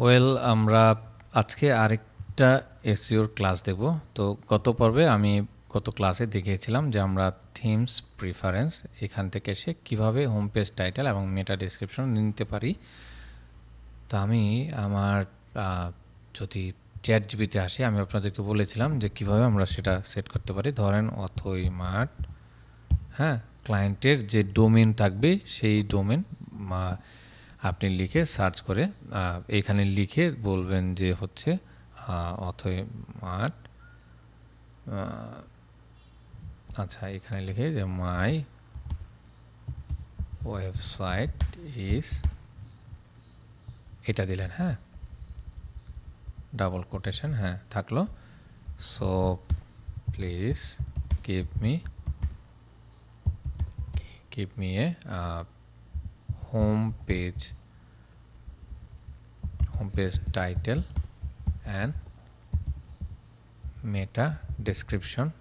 Well আমরা আজকে আরেকটা এসিওর ক্লাস দেব। তো গত পর্বে আমি গত ক্লাসে দেখিয়েছিলাম যে আমরা থিমস প্রিফারেন্স এখান থেকে এসে কীভাবে হোম পেজ টাইটেল এবং মেটা ডিসক্রিপশন নিতে পারি। তো আমি আমার যদি চ্যাট জিবিতে আসি, আমি আপনাদেরকে বলেছিলাম যে কীভাবে আমরা সেটা সেট করতে পারি। ধরেন অথই মাঠ হ্যাঁ ক্লায়েন্টের যে ডোমেন থাকবে, সেই ডোমেন আপনি লিখে সার্চ করে এখানে লিখে বলবেন যে হচ্ছে আহ, মাঠ আচ্ছা এখানে লিখে যে মাই ওয়েবসাইট ইজ এটা দিলেন হ্যাঁ? ডাবল কোটেশন হ্যাঁ থাকল। So please keep me keep a uh, home page home page title and meta description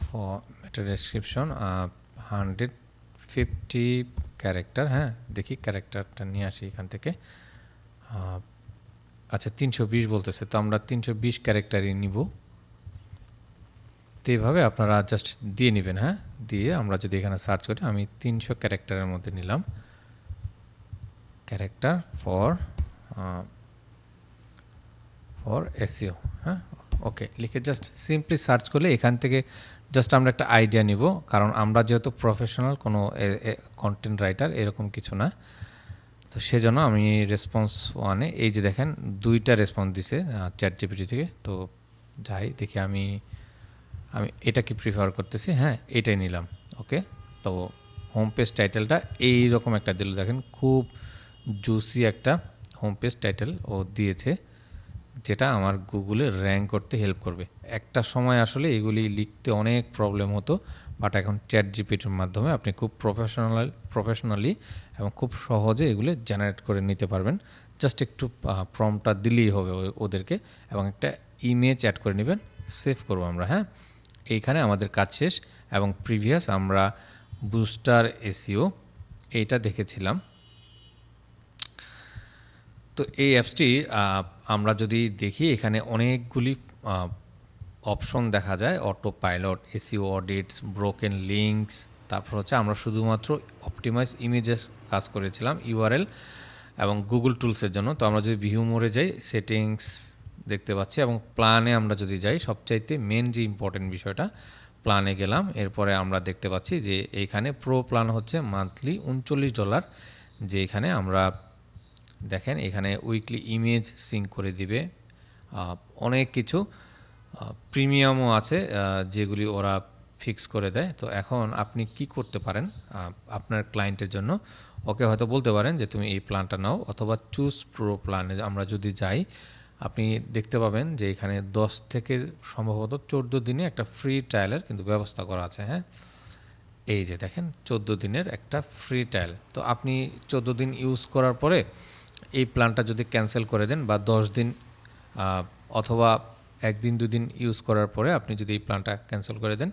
for meta description uh, 150 character হ্যাঁ দেখি ক্যারেক্টারটা নিয়ে আসি এখান থেকে আচ্ছা তিনশো বিশ বলতেছে তো আমরা তিনশো বিশ ক্যারেক্টারই নিব তো এইভাবে আপনারা জাস্ট দিয়ে নেবেন হ্যাঁ? দিয়ে আমরা যদি এখানে সার্চ করি, আমি তিনশো ক্যারেক্টারের মধ্যে নিলাম। ক্যারেক্টার ফর ফর এসিও হ্যাঁ? ওকে, লিখে জাস্ট সিম্পলি সার্চ করলে এখান থেকে জাস্ট আমরা একটা আইডিয়া নিব, কারণ আমরা যেহেতু প্রফেশনাল কোনো কন্টেন্ট রাইটার এরকম কিছু না। তো সেজন্য আমি রেসপন্স ওয়ানে এই যে দেখেন, দুইটা রেসপন্স দিছে চ্যাট জিপিটি থেকে। তো যাই, দেখি আমি আমি এটা কি প্রিফার করতেছি হ্যাঁ এটাই নিলাম ওকে তো হোম পেজ টাইটেলটা এইরকম একটা দিল, দেখেন, খুব জুসি একটা হোম পেজ টাইটেল ও দিয়েছে, যেটা আমার গুগলে র্যাঙ্ক করতে হেল্প করবে। একটা সময় আসলে এগুলি লিখতে অনেক প্রবলেম হতো বাট এখন চ্যাট জিপিটির মাধ্যমে আপনি খুব প্রফেশনাল প্রফেশনালি এবং খুব সহজে এগুলি জেনারেট করে নিতে পারবেন। জাস্ট একটু প্রমটা দিলেই হবে ওদেরকে এবং একটা ইমেজ অ্যাড করে নেবেন সেভ করব আমরা হ্যাঁ? এইখানে আমাদের কাজ শেষ এবং প্রিভিয়াস আমরা বুস্টার এসিও এইটা দেখেছিলাম। তো এই অ্যাপসটি আমরা যদি দেখি, এখানে অনেকগুলি অপশন দেখা যায় auto pilot SEO audits, broken links, তারপর হচ্ছে আমরা শুধুমাত্র অপটিমাইজ ইমেজের কাজ করেছিলাম, ইউআরএল এবং গুগল টুলসের জন্য। তো আমরা যদি ভিউ মোড়ে যাই, সেটিংস দেখতে পাচ্ছি এবং প্ল্যানে আমরা যদি যাই, সবচাইতে মেন যে ইম্পর্টেন্ট বিষয়টা প্ল্যানে গেলাম। এরপরে আমরা দেখতে পাচ্ছি যে এইখানে প্রো প্ল্যান হচ্ছে মান্থলি উনচল্লিশ ডলার যে এখানে আমরা দেখেন, এখানে উইকলি ইমেজ সিঙ্ক করে দিবে। অনেক কিছু প্রিমিয়ামও আছে যেগুলি ওরা ফিক্স করে দেয়। তো এখন আপনি কি করতে পারেন আপনার ক্লায়েন্টের জন্য? ওকে হয়তো বলতে পারেন যে, তুমি এই প্ল্যানটা নাও। অথবা চুজ প্রো প্ল্যানে আমরা যদি যাই আপনি দেখতে পাবেন যে এখানে দশ থেকে সম্ভবত চোদ্দ দিনে একটা ফ্রি ট্রায়ালের কিন্তু ব্যবস্থা করা আছে হ্যাঁ? এই যে দেখেন চোদ্দ দিনের একটা ফ্রি ট্রায়াল তো আপনি চোদ্দ দিন ইউজ করার পরে এই প্ল্যানটা যদি ক্যান্সেল করে দেন বা দশ দিন আহ, অথবা একদিন দুদিন ইউজ করার পরে আপনি যদি এই প্ল্যানটা ক্যান্সেল করে দেন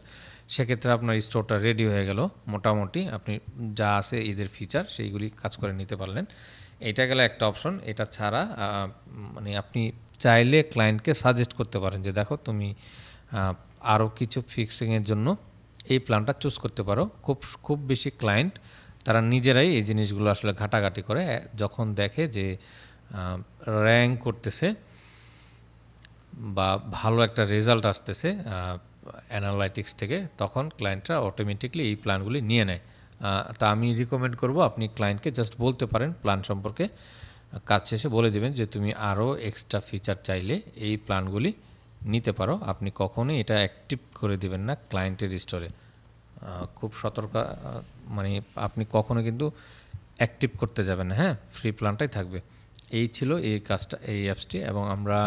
সেক্ষেত্রে আপনার স্টোরটা রেডি হয়ে গেল। মোটামুটি আপনি যা আছে ঈদের ফিচার সেইগুলি কাজ করে নিতে পারলেন। এটা গেলে একটা অপশন এটা ছাড়া মানে আপনি চাইলে ক্লায়েন্টকে সাজেস্ট করতে পারেন যে, দেখো, তুমি আরও কিছু ফিক্সিংয়ের জন্য এই প্ল্যানটা চুজ করতে পারো। খুব খুব বেশি ক্লায়েন্ট তারা নিজেরাই এই জিনিসগুলো আসলে ঘাটাঘাটি করে। যখন দেখে যে র্যাঙ্ক করতেছে বা ভালো একটা রেজাল্ট আসতেছে অ্যানালাইটিক্স থেকে, তখন ক্লায়েন্টরা অটোমেটিকলি এই প্ল্যানগুলি নিয়ে নেয়। তা আমি রিকমেন্ড করব, আপনি ক্লায়েন্টকে জাস্ট বলতে পারেন প্ল্যান সম্পর্কে। কাজ শেষে বলে দেবেন যে তুমি আরও এক্সট্রা ফিচার চাইলে এই প্ল্যানগুলি নিতে পারো। আপনি কখনোই এটা অ্যাক্টিভ করে দিবেন না ক্লায়েন্টের স্টোরে খুব সতর্ক মানে আপনি কখনো কিন্তু অ্যাক্টিভ করতে যাবেন না হ্যাঁ? ফ্রি প্ল্যানটাই থাকবে। এই ছিল এই কাজটা, এই অ্যাপসটি এবং আমরা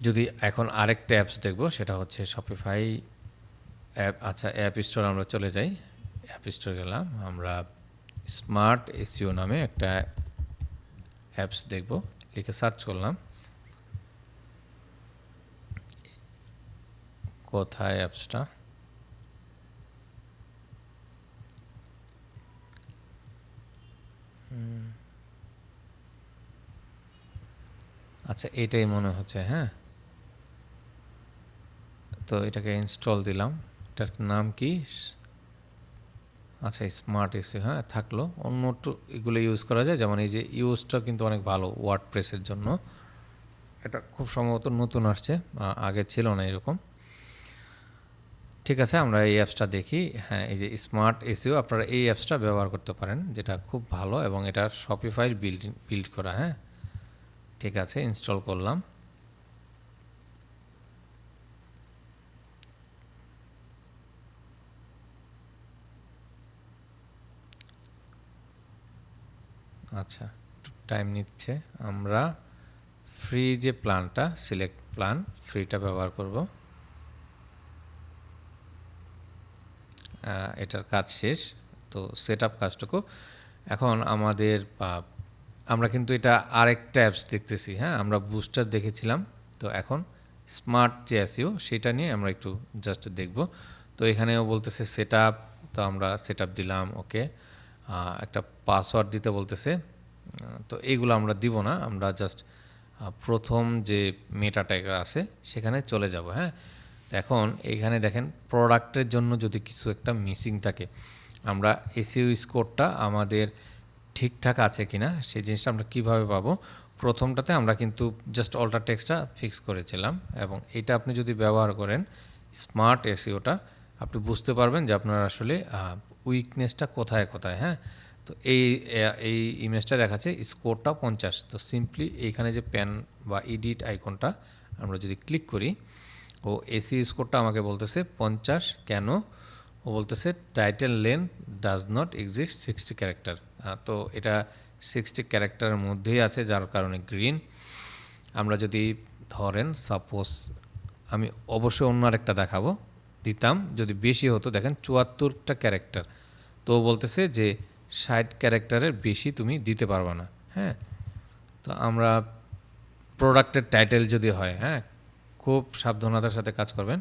যদি এখন আরেকটা অ্যাপস দেখব, সেটা হচ্ছে শপিফাই অ্যাপ আচ্ছা অ্যাপ স্টোর আমরা চলে যাই। অ্যাপ স্টোর গেলাম, আমরা স্মার্ট এসিও নামে একটা অ্যাপস দেখব, লিখে সার্চ করলাম। কোথায় অ্যাপসটা? আচ্ছা এটাই মনে হচ্ছে হ্যাঁ। তো এটাকে ইনস্টল দিলাম। এটার নাম কি? আচ্ছা স্মার্ট এসি হ্যাঁ থাকল। অন্য এগুলো ইউজ করা যায়, যেমন এই যে ইউজটা কিন্তু অনেক ভালো ওয়ার্ড প্রেসের জন্য। এটা খুব সম্ভবত নতুন আসছে আগে ছিল না এরকম। ঠিক আছে, আমরা এই অ্যাপসটা দেখি। হ্যাঁ এই যে স্মার্ট এসিও আপনারা এই অ্যাপসটা ব্যবহার করতে পারেন, যেটা খুব ভালো এবং এটা শপিফাইড বিল্ড বিল্ড করা হ্যাঁ। ঠিক আছে ইনস্টল করলাম। আচ্ছা টাইম নিচ্ছে। আমরা ফ্রি যে প্ল্যানটা সিলেক্ট প্ল্যান ফ্রিটা ব্যবহার করব। এটার কাজ শেষ। তো সেট আপ কাজটুকু। এখন আমাদের আমরা কিন্তু এটা আরেকটা অ্যাপস দেখতেছি হ্যাঁ? আমরা বুস্টার দেখেছিলাম। তো এখন স্মার্ট যে অ্যাসিও সেটা নিয়ে আমরা একটু জাস্ট দেখব। তো এখানেও বলতেছে সেট আপ তো আমরা সেট আপ দিলাম ওকে একটা পাসওয়ার্ড দিতে বলতেছে। তো এইগুলো আমরা দিব না, আমরা জাস্ট প্রথম যে মেটা ট্যাগ আছে সেখানে চলে যাব হ্যাঁ? এখন এইখানে দেখেন প্রোডাক্টের জন্য যদি কিছু একটা মিসিং থাকে, আমরা এসিও স্কোরটা আমাদের ঠিকঠাক আছে কিনা সেই জিনিসটা আমরা কীভাবে পাবো? প্রথমটাতে আমরা কিন্তু জাস্ট অল্টার টেক্সটটা ফিক্স করেছিলাম এবং এটা আপনি যদি ব্যবহার করেন স্মার্ট এসিওটা আপনি বুঝতে পারবেন যে আপনার আসলে উইকনেসটা কোথায় কোথায় হ্যাঁ? তো এই এই ইমেজটা দেখাচ্ছে স্কোরটা পঞ্চাশ। তো সিম্পলি এইখানে যে প্যান বা ইডিট আইকনটা আমরা যদি ক্লিক করি, ও এসি স্কোরটা আমাকে বলতেছে পঞ্চাশ কেন? ও বলতেছে title length does not exist sixty character তো এটা সিক্সটি ক্যারেক্টারের মধ্যেই আছে, যার কারণে গ্রিন আমরা যদি ধরেন সাপোজ আমি অবশ্যই অন্য আরেকটা দেখাবো। দিতাম, যদি বেশি হতো, দেখেন চুয়াত্তরটা ক্যারেক্টার। তো বলতেছে যে ষাট ক্যারেক্টারের বেশি তুমি দিতে পারবে না হ্যাঁ? তো আমরা প্রোডাক্টের টাইটেল যদি হয় হ্যাঁ খুব সাবধানতার সাথে কাজ করবেন।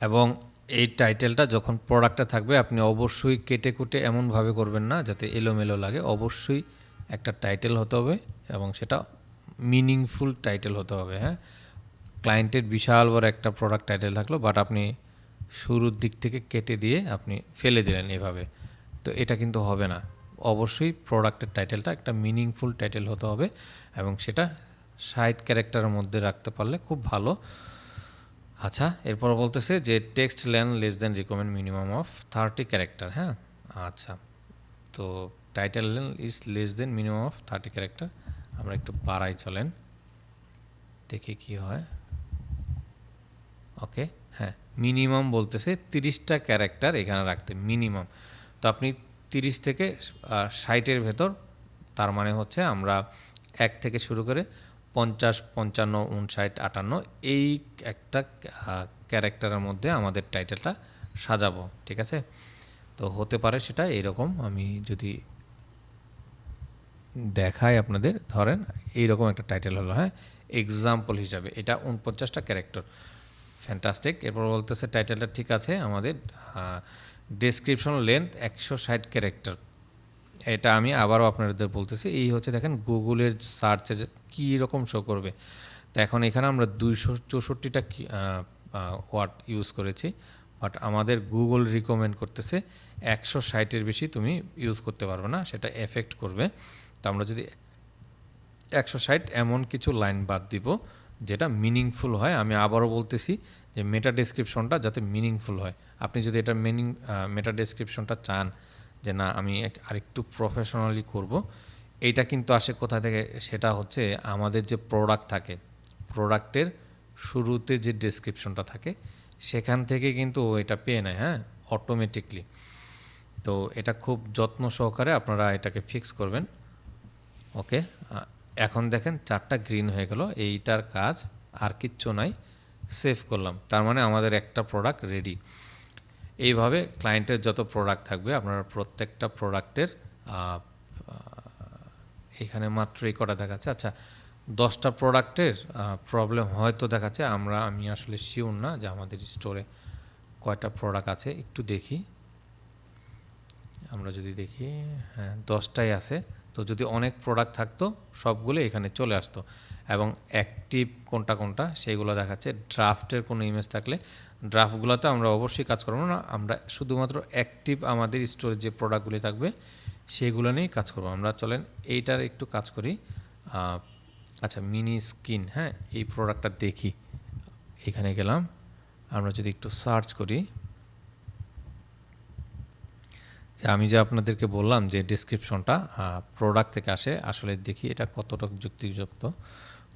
এবং এই টাইটেলটা যখন প্রোডাক্টে থাকবে, আপনি অবশ্যই কেটে কুটে এমনভাবে করবেন না, যাতে এলোমেলো লাগে। অবশ্যই একটা টাইটেল হতে হবে এবং সেটা মিনিংফুল টাইটেল হতে হবে হ্যাঁ? ক্লায়েন্টের বিশাল বড় একটা প্রোডাক্ট টাইটেল থাকল বাট আপনি শুরুর দিক থেকে কেটে দিয়ে আপনি ফেলে দিলেন এভাবে। তো এটা কিন্তু হবে না। অবশ্যই প্রোডাক্টের টাইটেলটা একটা মিনিংফুল টাইটেল হতে হবে এবং সেটা ষাট ক্যারেক্টারের মধ্যে রাখতে পারলে খুব ভালো। আচ্ছা এরপর বলতেছে যে text len less than recommend minimum of thirty character হ্যাঁ? আচ্ছা তো title len is less than minimum of thirty character আমরা একটু বাড়াই চলেন, দেখি কি হয়। ওকে হ্যাঁ মিনিমাম বলতেছে তিরিশটা ক্যারেক্টার এখানে রাখতে মিনিমাম তো আপনি তিরিশ থেকে ষাটের ভেতর, তার মানে হচ্ছে আমরা এক থেকে শুরু করে পঞ্চাশ, পঞ্চান্ন, উনষাট, আটান্ন, এই একটা ক্যারেক্টারের মধ্যে আমাদের টাইটেলটা সাজাবো, ঠিক আছে? তো হতে পারে সেটা এরকম, আমি যদি দেখাই আপনাদের, ধরেন এইরকম একটা টাইটেল হলো হ্যাঁ এক্সাম্পল হিসাবে, এটা উনপঞ্চাশটা ক্যারেক্টার ফ্যান্টাস্টিক এরপর বলতেছে টাইটেলটা ঠিক আছে আমাদের ডেসক্রিপশন লেন্থ একশো ষাট ক্যারেক্টার এটা আমি আবারও আপনাদের বলতেছি, এই হচ্ছে দেখেন গুগলের সার্চের কী রকম শো করবে। তো এখন এখানে আমরা দুইশো চৌষট্টিটা ওয়ার্ড ইউজ করেছি বাট আমাদের গুগল রিকমেন্ড করতেছে একশো ষাটের বেশি তুমি ইউজ করতে পারবে না, সেটা এফেক্ট করবে। তো আমরা যদি একশো ষাট এমন কিছু লাইন বাদ দিব যেটা মিনিংফুল হয়, আমি আবারও বলতেছি যে মেটা ডেসক্রিপশনটা যাতে মিনিংফুল হয়। আপনি যদি এটা মিনিং মেটা ডেসক্রিপশনটা চান যে না, আমি আরেকটু প্রফেশনালি করব, এইটা কিন্তু আসে কোথা থেকে? সেটা হচ্ছে আমাদের যে প্রোডাক্ট থাকে প্রোডাক্টের শুরুতে যে ডেসক্রিপশনটা থাকে, সেখান থেকে কিন্তু এটা পেয়ে নেয় হ্যাঁ? অটোমেটিকলি তো এটা খুব যত্ন সহকারে আপনারা এটাকে ফিক্স করবেন। ওকে এখন দেখেন চারটা গ্রিন হয়ে গেল, এইটার কাজ আর কিচ্ছু নাই সেভ করলাম। তার মানে আমাদের একটা প্রোডাক্ট রেডি এইভাবে ক্লায়েন্টের যত প্রোডাক্ট থাকবে, আপনারা প্রত্যেকটা প্রোডাক্টের এখানে মাত্র এই কটা দেখাচ্ছে। আচ্ছা দশটা প্রোডাক্টের প্রবলেম হয়তো দেখাচ্ছে। আমরা, আমি আসলে শিওর না যে আমাদের স্টোরে কয়টা প্রোডাক্ট আছে, একটু দেখি। আমরা যদি দেখি হ্যাঁ দশটাই আছে। তো যদি অনেক প্রোডাক্ট থাকতো, সবগুলো এখানে চলে আসতো। এবং অ্যাক্টিভ কোনটা কোনটা সেইগুলো দেখাচ্ছে। ড্রাফটের কোনো ইমেজ থাকলে ড্রাফটগুলোতে আমরা অবশ্যই কাজ করব না। আমরা শুধুমাত্র অ্যাক্টিভ আমাদের স্টোরে যে প্রোডাক্টগুলি থাকবে, সেগুলো নিয়েই কাজ করব। আমরা চলেন, এইটার একটু কাজ করি। আচ্ছা মিনি স্কিন হ্যাঁ? এই প্রোডাক্টটা দেখি। এখানে গেলাম। আমরা যদি একটু সার্চ করি। যে আমি যে আপনাদেরকে বললাম যে ডিসক্রিপশনটা প্রোডাক্ট থেকে আসে, আসলে দেখি এটা কতটা যুক্তিযুক্ত।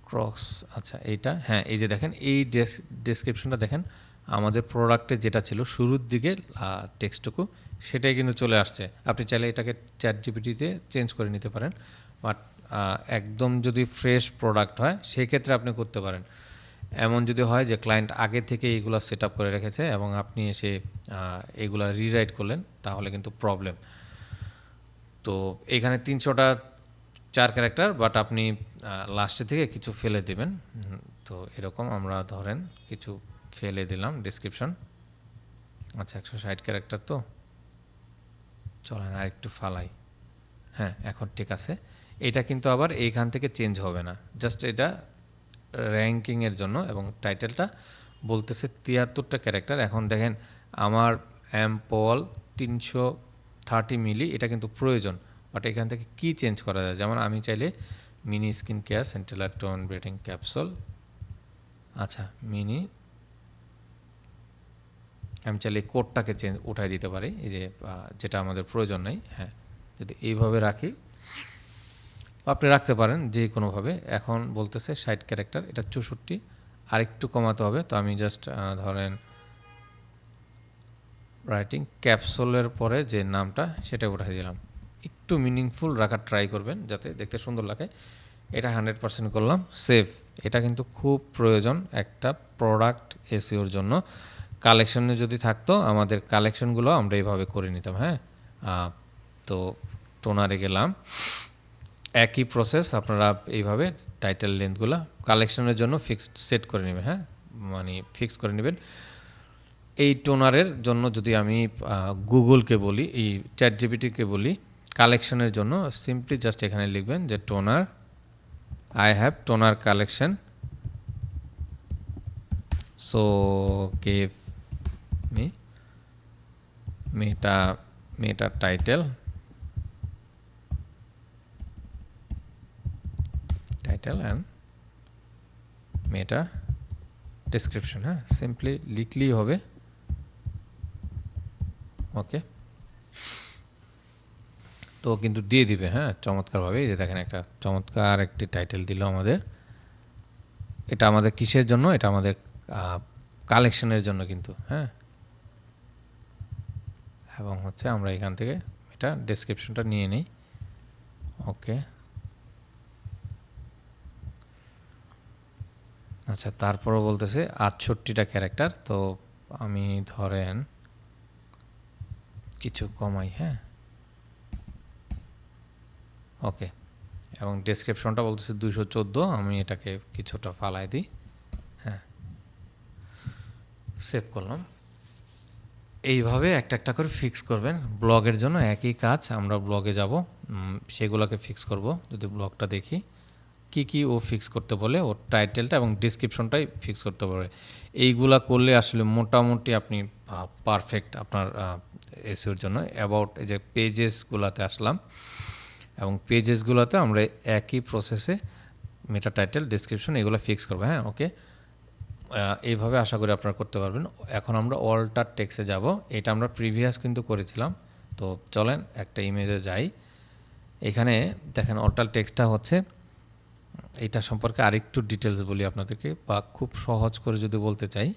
ক্রক্স আচ্ছা এইটা হ্যাঁ এই যে দেখেন, এই ডেসক্রিপশনটা দেখেন, আমাদের প্রোডাক্টে যেটা ছিল শুরুর দিকে টেক্সটুকু সেটাই কিন্তু চলে আসছে। আপনি চাইলে এটাকে চ্যাট জিপিটিতে চেঞ্জ করে নিতে পারেন। বাট একদম যদি ফ্রেশ প্রোডাক্ট হয় সেই ক্ষেত্রে আপনি করতে পারেন। এমন যদি হয় যে ক্লায়েন্ট আগে থেকে এইগুলো সেট আপ করে রেখেছে এবং আপনি এসে এগুলো রিরাইট করলেন, তাহলে কিন্তু প্রবলেম তো এখানে তিনশোটা, চার ক্যারেক্টার বাট আপনি লাস্টে থেকে কিছু ফেলে দেবেন। তো এরকম আমরা ধরেন কিছু ফেলে দিলাম ডিসক্রিপশন আচ্ছা একশো ষাট ক্যারেক্টার তো। চলেন আর একটু ফালাই। হ্যাঁ এখন ঠিক আছে। এটা কিন্তু আবার এইখান থেকে চেঞ্জ হবে না। জাস্ট এটা র্যাঙ্কিংয়ের জন্য এবং টাইটেলটা বলতেছে তিয়াত্তরটা ক্যারেক্টার। এখন দেখেন, আমার এম পল তিনশো থার্টি মিলি, এটা কিন্তু প্রয়োজন। বাট এখান থেকে কি চেঞ্জ করা যায়? যেমন আমি চাইলে mini skin care central tone brightening capsule. আচ্ছা মিনি। আমি চাইলে কোডটাকে চেঞ্জ উঠাই দিতে পারি। এই যে যেটা আমাদের প্রয়োজন নেই হ্যাঁ। যদি এইভাবে রাখি আপনি রাখতে পারেন যে কোনোভাবে। এখন বলতেছে ষাট ক্যারেক্টার, এটা চৌষট্টি, আরেকটু কমাতে হবে। তো আমি জাস্ট ধরেন রাইটিং ক্যাপসুলের পরে যে নামটা, সেটা উঠাই দিলাম। একটু মিনিংফুল রাখার ট্রাই করবেন যাতে দেখতে সুন্দর লাগে। এটা হান্ড্রেড পার্সেন্ট করলাম সেভ এটা কিন্তু খুব প্রয়োজন একটা প্রোডাক্ট এসিওর জন্য। কালেকশনে যদি থাকতো, আমাদের কালেকশনগুলো আমরা এইভাবে করে নিতাম হ্যাঁ? তো টোনারে গেলাম। একই প্রসেস আপনারা এইভাবে টাইটেল লেন্থগুলো কালেকশনের জন্য ফিক্স সেট করে নেবেন হ্যাঁ? মানে ফিক্স করে নেবেন। এই টোনারের জন্য যদি আমি গুগলকে বলি, এই চ্যাট জিপিটিকে বলি কালেকশনের জন্য সিম্পলি জাস্ট এখানে লিখবেন যে toner I have toner collection so gave me meta meta title title and meta description হ্যাঁ সিম্পলি লিখলেই হবে ওকে তো কিন্তু দিয়ে দিবে হ্যাঁ? চমৎকারভাবে এই যে দেখেন একটা চমৎকার একটি টাইটেল দিল আমাদের। এটা আমাদের কিসের জন্য? এটা আমাদের কালেকশনের জন্য কিন্তু হ্যাঁ? এবং হচ্ছে আমরা এখান থেকে এটা ডেসক্রিপশনটা নিয়ে নিই। ওকে আচ্ছা তারপরও বলতেছে আটষট্টিটা ক্যারেক্টার তো আমি ধরেন কিছু কমাই হ্যাঁ? ওকে এবং ডেসক্রিপশনটা বলতেছে দুশো চোদ্দ, আমি এটাকে কিছুটা ফালাই দিই হ্যাঁ? সেভ করলাম। এইভাবে একটা একটা করে ফিক্স করবেন। ব্লগের জন্য একই কাজ, আমরা ব্লগে যাব সেগুলোকে ফিক্স করব, যদি ব্লগটা দেখি। কি কি ও ফিক্স করতে বলে, ওর টাইটেলটা এবং ডিসক্রিপশনটাই ফিক্স করতে পারে এইগুলা করলে আসলে মোটামুটি আপনি পারফেক্ট আপনার এসিওর জন্য। অ্যাবাউট এই যে পেজেসগুলোতে আসলাম, এবং পেজেসগুলোতে আমরা একই প্রসেসে মেটা টাইটেল ডিসক্রিপশন এগুলো ফিক্স করব হ্যাঁ ওকে এইভাবে আশা করি আপনারা করতে পারবেন। এখন আমরা অল্টার টেক্সে যাব। এটা আমরা প্রিভিয়াস কিন্তু করেছিলাম। তো চলেন একটা ইমেজে যাই। এখানে দেখেন অল্টার টেক্সটা হচ্ছে এটা সম্পর্কে আরেকটু ডিটেলস বলি আপনাদেরকে, বা খুব সহজ করে যদি বলতে চাই।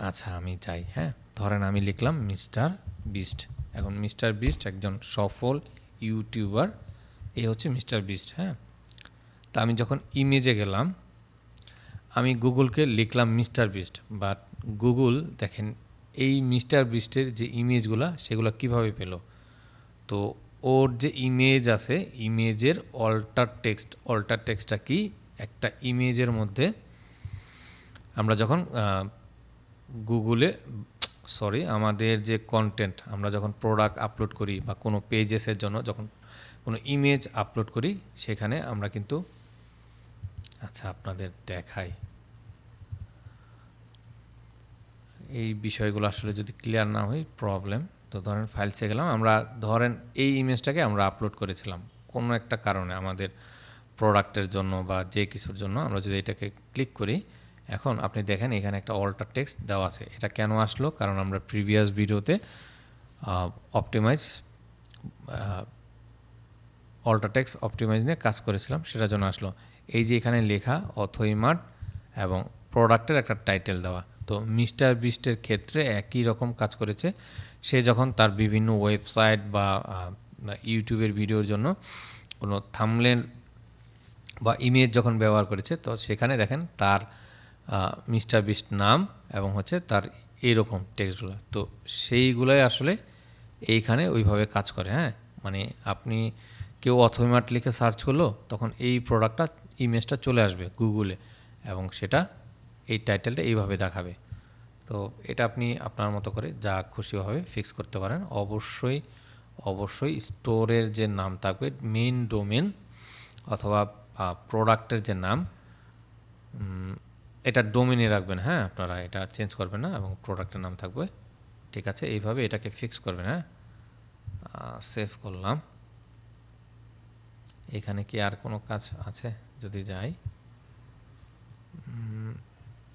আচ্ছা আমি চাই হ্যাঁ? ধরেন আমি লিখলাম মিস্টার বিস্ট। এখন মিস্টার বিস্ট একজন সফল ইউটিউবার এই হচ্ছে মিস্টার বিস্ট হ্যাঁ? তা আমি যখন ইমেজে গেলাম, আমি গুগলকে লিখলাম মিস্টার বিস্ট বাট গুগল, দেখেন, এই মিস্টার বিস্টের যে ইমেজগুলো সেগুলো কীভাবে পেল? তো ওর যে ইমেজ আছে ইমেজের অল্টার টেক্সট অল্টার টেক্সটটা কি? একটা ইমেজের মধ্যে আমরা যখন গুগলে সরি আমাদের যে কন্টেন্ট আমরা যখন প্রোডাক্ট আপলোড করি বা কোনো পেজেসের জন্য যখন কোনো ইমেজ আপলোড করি, সেখানে আমরা কিন্তু আচ্ছা আপনাদের দেখাই। এই বিষয়গুলো আসলে যদি ক্লিয়ার না হয় প্রবলেম তো ধরেন ফাইলসে গেলাম, আমরা ধরেন এই ইমেজটাকে আমরা আপলোড করেছিলাম। কোনো একটা কারণে আমাদের প্রোডাক্টের জন্য বা যে কিছুর জন্য আমরা যদি এটাকে ক্লিক করি, এখন আপনি দেখেন এখানে একটা অল্টার টেক্সট দেওয়া আছে। এটা কেন আসলো? কারণ আমরা প্রিভিয়াস ভিডিওতে অপটিমাইজ অল্টার টেক্সট অপটিমাইজ নিয়ে কাজ করেছিলাম সেটার জন্য আসলো। এই যে এখানে লেখা অথইমার্ট এবং প্রোডাক্টের একটা টাইটেল দেওয়া। তো মিস্টার বিস্টের ক্ষেত্রে একই রকম কাজ করেছে। সে যখন তার বিভিন্ন ওয়েবসাইট বা ইউটিউবের ভিডিওর জন্য কোনো থামলেন বা ইমেজ যখন ব্যবহার করেছে, তো সেখানে দেখেন তার মিস্টার বিস্ট নাম এবং হচ্ছে তার এইরকম টেক্সটগুলো তো সেইগুলোই আসলে এইখানে ওইভাবে কাজ করে হ্যাঁ? মানে আপনি কেউ অথইমার্ট লিখে সার্চ করল, তখন এই প্রোডাক্টটা ইমেজটা চলে আসবে গুগলে এবং সেটা এই টাইটেলটা এইভাবে দেখাবে। তো এটা আপনি আপনার মতো করে যা খুশিভাবে ফিক্স করতে পারেন। অবশ্যই অবশ্যই স্টোরের যে নাম থাকবে মেইন ডোমেন অথবা প্রোডাক্টের যে নাম এটা ডোমেনে রাখবেন হ্যাঁ? আপনারা এটা চেঞ্জ করবেন না এবং প্রোডাক্টের নাম থাকবে। ঠিক আছে? এইভাবে এটাকে ফিক্স করবেন হ্যাঁ? সেভ করলাম। এখানে কি আর কোনো কাজ আছে? যদি যাই।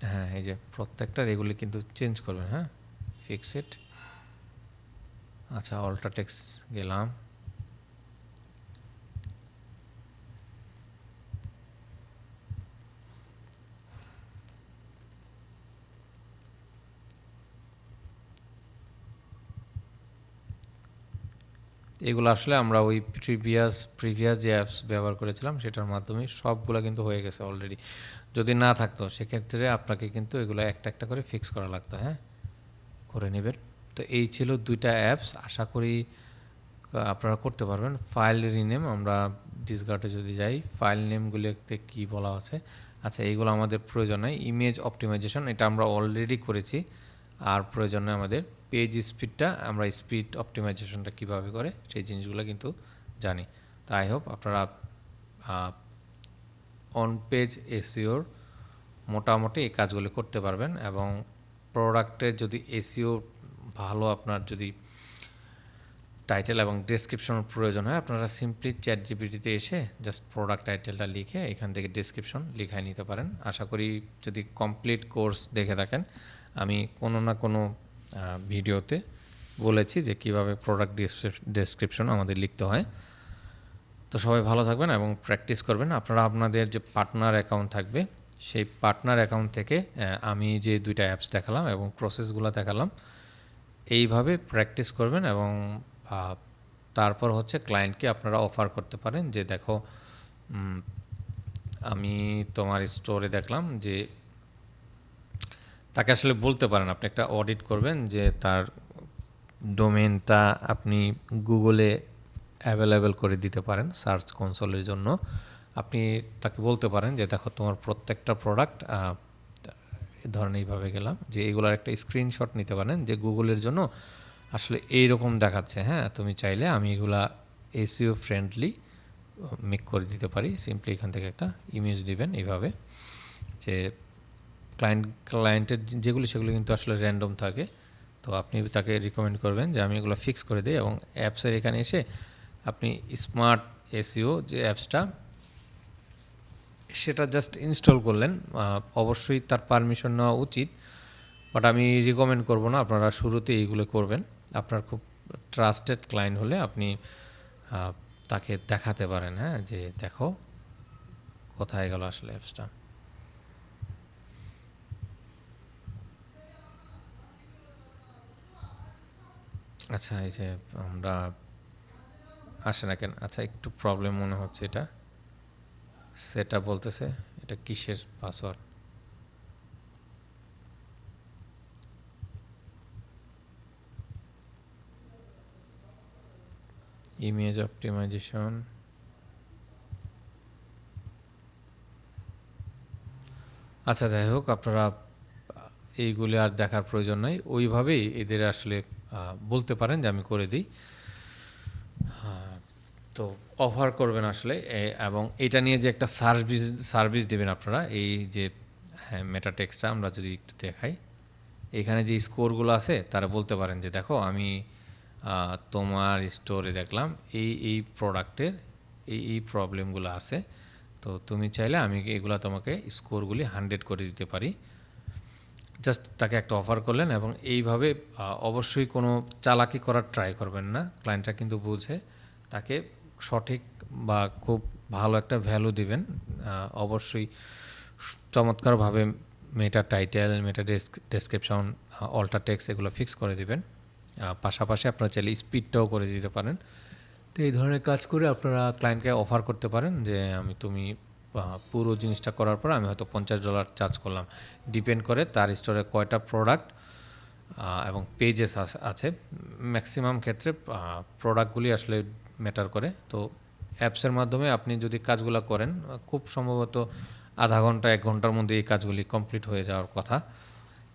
হ্যাঁ এই যে প্রত্যেকটা এগুলি কিন্তু চেঞ্জ করবেন হ্যাঁ? ফিক্সেড আচ্ছা অল্ট্রাটেক্স গেলাম। এগুলো আসলে আমরা ওই প্রিভিয়াস প্রিভিয়াস যে অ্যাপস ব্যবহার করেছিলাম, সেটার মাধ্যমে সবগুলো কিন্তু হয়ে গেছে অলরেডি যদি না থাকতো, সেক্ষেত্রে আপনাকে কিন্তু এগুলো একটা একটা করে ফিক্স করা লাগতো হ্যাঁ? করে নেবেন। তো এই ছিল দুইটা অ্যাপস আশা করি আপনারা করতে পারবেন। ফাইল রিনেম আমরা ডিসগার্ডে যদি যাই ফাইল নেমগুলোতে কি বলা আছে? আচ্ছা এইগুলো আমাদের প্রয়োজন নয় ইমেজ অপটিমাইজেশন এটা আমরা অলরেডি করেছি। আর প্রয়োজনে আমাদের পেজ স্পিডটা আমরা স্পিড অপটিমাইজেশনটা কীভাবে করে, সেই জিনিসগুলো কিন্তু জানি। তাই আই হোপ আপনারা অন পেজ এসিওর মোটামুটি এই কাজগুলি করতে পারবেন এবং প্রোডাক্টের যদি এসিও ভালো আপনার যদি টাইটেল এবং ডিসক্রিপশন প্রয়োজন হয়, আপনারা সিম্পলি চ্যাট জিপিটিতে এসে জাস্ট প্রোডাক্ট টাইটেলটা লিখে এখান থেকে ডিসক্রিপশন লিখায় নিতে পারেন। আশা করি যদি কমপ্লিট কোর্স দেখে থাকেন, আমি কোনো না কোনো ভিডিওতে বলেছি যে কীভাবে প্রোডাক্ট ডেসক্রিপশন আমাদের লিখতে হয়। তো সবাই ভালো থাকবেন এবং প্র্যাকটিস করবেন। আপনারা আপনাদের যে পার্টনার অ্যাকাউন্ট থাকবে, সেই পার্টনার অ্যাকাউন্ট থেকে আমি যে দুইটা অ্যাপস দেখালাম এবং প্রসেসগুলো দেখালাম, এইভাবে প্র্যাকটিস করবেন এবং তারপর হচ্ছে ক্লায়েন্টকে আপনারা অফার করতে পারেন যে দেখো আমি তোমার স্টোরে দেখলাম যে তাকে আসলে বলতে পারেন, আপনি একটা অডিট করবেন যে তার ডোমেনটা আপনি গুগলে অ্যাভেলেবেল করে দিতে পারেন সার্চ কনসোলের জন্য। আপনি তাকে বলতে পারেন যে, দেখো, তোমার প্রত্যেকটা প্রোডাক্ট ধরেন এইভাবে গেলাম যে, এগুলোর একটা স্ক্রিনশট নিতে পারেন যে গুগলের জন্য আসলে এই রকম দেখাচ্ছে। হ্যাঁ তুমি চাইলে আমি এগুলা এসিও ফ্রেন্ডলি মেক করে দিতে পারি। সিম্পলি এখান থেকে একটা ইমেজ দিবেন এইভাবে যে ক্লায়েন্ট ক্লায়েন্টের যেগুলি, সেগুলো কিন্তু আসলে র্যান্ডম থাকে। তো আপনি তাকে রিকমেন্ড করবেন যে আমি এগুলো ফিক্স করে দিই এবং অ্যাপসের এখানে এসে আপনি স্মার্ট এসিও যে অ্যাপসটা সেটা জাস্ট ইনস্টল করলেন। অবশ্যই তার পারমিশন নেওয়া উচিত বাট আমি রিকমেন্ড করব না। আপনারা শুরুতে এইগুলো করবেন। আপনার খুব ট্রাস্টেড ক্লায়েন্ট হলে আপনি তাকে দেখাতে পারেন হ্যাঁ যে দেখো কোথায় গেল আসলে অ্যাপসটা আচ্ছা এই যে আমরা আসে না কেন? আচ্ছা একটু প্রবলেম মনে হচ্ছে এটা। সেটা বলতেছে, এটা কিসের পাসওয়ার্ড ইমেজ অপটিমাইজেশন আচ্ছা যাই হোক, আপনারা এইগুলি আর দেখার প্রয়োজন নাই। ওইভাবেই এদের আসলে বলতে পারেন যে আমি করে দিই। তো অফার করবেন আসলে এবং এটা নিয়ে যে একটা সার্ভিস সার্ভিস দেবেন আপনারা, এই যে হ্যাঁ মেটাটেক্সটা আমরা যদি একটু দেখাই। এখানে যে স্কোরগুলো আছে, তারা বলতে পারেন যে, দেখো, আমি তোমার স্টোরে দেখলাম, এই এই প্রোডাক্টের এই এই প্রবলেমগুলো আছে। তো তুমি চাইলে আমি এগুলো তোমাকে স্কোরগুলি হান্ড্রেড করে দিতে পারি। জাস্ট তাকে একটা অফার করলেন এবং এইভাবে অবশ্যই কোনো চালাকি করার ট্রাই করবেন না। ক্লায়েন্টরা কিন্তু বুঝে, তাকে সঠিক বা খুব ভালো একটা ভ্যালু দিবেন। অবশ্যই চমৎকারভাবে meta title meta description alt text এগুলো ফিক্স করে দিবেন। পাশাপাশি আপনারা চাইলে স্পিডটাও করে দিতে পারেন। তো এই ধরনের কাজ করে আপনারা ক্লায়েন্টকে অফার করতে পারেন যে, আমি, তুমি পুরো জিনিসটা করার পর আমি হয়তো পঞ্চাশ ডলার চার্জ করলাম। ডিপেন্ড করে তার স্টোরে কয়টা প্রোডাক্ট এবং পেজেস আছে। ম্যাক্সিমাম ক্ষেত্রে প্রোডাক্টগুলি আসলে ম্যাটার করে। তো অ্যাপসের মাধ্যমে আপনি যদি কাজগুলো করেন, খুব সম্ভবত আধা ঘণ্টা, এক ঘণ্টার মধ্যে এই কাজগুলি কমপ্লিট হয়ে যাওয়ার কথা।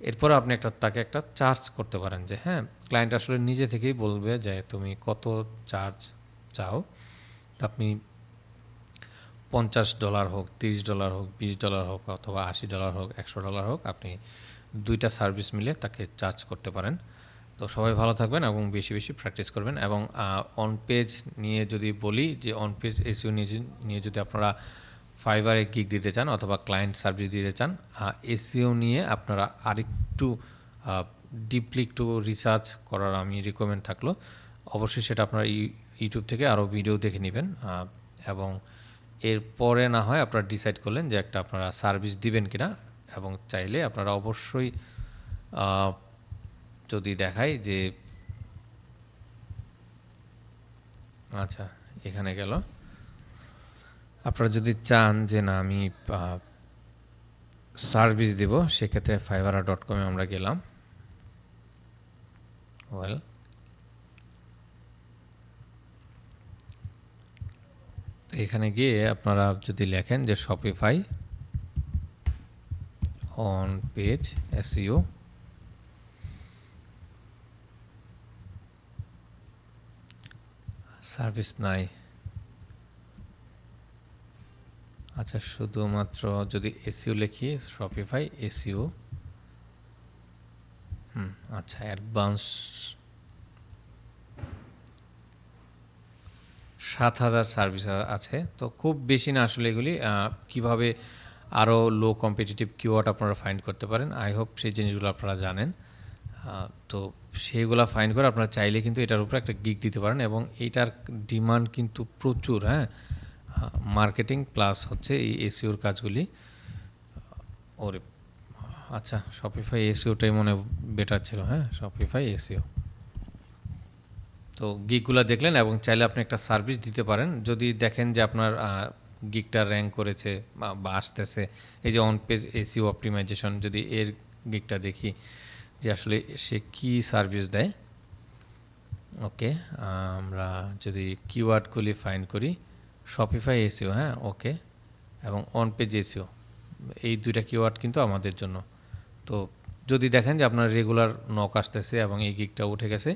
এরপর আপনি একটা, তাকে একটা চার্জ করতে পারেন যে হ্যাঁ ক্লায়েন্ট আসলে নিজে থেকেই বলবে যে, তুমি কত চার্জ চাও? আপনি পঞ্চাশ ডলার হোক, তিরিশ ডলার হোক, বিশ ডলার হোক অথবা আশি ডলার হোক, একশো ডলার হোক, আপনি দুইটা সার্ভিস মিলে তাকে চার্জ করতে পারেন। তো সবাই ভালো থাকবেন এবং বেশি বেশি প্র্যাকটিস করবেন এবং অন পেজ নিয়ে যদি বলি যে অন পেজ এসিও নিয়ে যদি- আপনারা ফাইবারে গিগ দিতে চান অথবা ক্লায়েন্ট সার্ভিস দিতে চান এসিও নিয়ে আপনারা আরেকটু ডিপলি একটু রিসার্চ করার আমি রিকমেন্ড থাকল। অবশ্যই সেটা আপনারা ইউ- ইউটিউব থেকে আরও ভিডিও দেখে নেবেন এবং এরপরে না হয় আপনারা ডিসাইড করলেন যে একটা আপনারা সার্ভিস দিবেন কিনা এবং চাইলে আপনারা অবশ্যই যদি দেখাই যে আচ্ছা এখানে গেল। আপনারা যদি চান যে না আমি সার্ভিস দিব, সেক্ষেত্রে ফাইবারা ডট কমে আমরা গেলাম। ওয়েল তো এখানে গিয়ে আপনারা যদি লেখেন যে Shopify on page SEO service নাই। আচ্ছা শুধুমাত্র যদি এসিও লিখি শপিফাই এসিও হুম আচ্ছা অ্যাডভান্স সাত হাজার সার্ভিস আছে। তো খুব বেশি না আসলে এগুলি কীভাবে আরও লো কম্পিটিটিভ কিওয়ার্ড আপনারা ফাইন্ড করতে পারেন। আই হোপ সেই জিনিসগুলো আপনারা জানেন। তো সেইগুলো ফাইন্ড করে আপনারা চাইলে কিন্তু এটার উপরে একটা গিক দিতে পারেন এবং এইটার ডিমান্ড কিন্তু প্রচুর হ্যাঁ? মার্কেটিং প্লাস হচ্ছে এই এসিওর কাজগুলি। ওরে আচ্ছা শপিফাই এসিওটাই মনে বেটার ছিল হ্যাঁ? শপিফাই এসিও তো গিকগুলো দেখলেন এবং চাইলে আপনি একটা সার্ভিস দিতে পারেন। যদি দেখেন যে আপনার গিকটা র্যাঙ্ক করেছে বা আসতেছে, এই যে অন পেজ এসিও অপটিমাইজেশন যদি এর গিকটা দেখি যে আসলে সে কি সার্ভিস দেয়। ওকে আমরা যদি কিওয়ার্ডগুলি ফাইন করি শপিফাই এসিও হ্যাঁ ওকে এবং অন পেজ এসিও এই দুইটা কিওয়ার্ড কিন্তু আমাদের জন্য। তো যদি দেখেন যে আপনার রেগুলার নক আসতেছে এবং এই গিকটা উঠে গেছে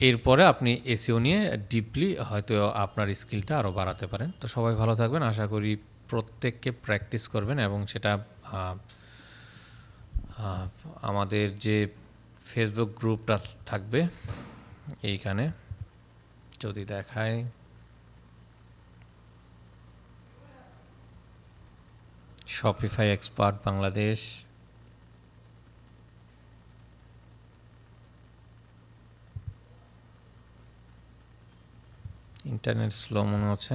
এরপরে আপনি এসিও নিয়ে ডিপলি হয়তো আপনার স্কিলটা আরও বাড়াতে পারেন। তো সবাই ভালো থাকবেন। আশা করি প্রত্যেককে প্র্যাকটিস করবেন এবং সেটা আমাদের যে ফেসবুক গ্রুপটা থাকবে এইখানে যদি দেখায়। Shopify expert Bangladesh internet slow মনে হচ্ছে।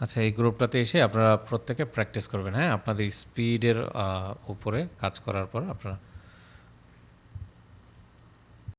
আচ্ছা এই গ্রুপটাতে এসে আপনারা প্রত্যেকে প্র্যাকটিস করবেন হ্যাঁ? আপনাদের স্পিডের উপরে কাজ করার পর আপনারা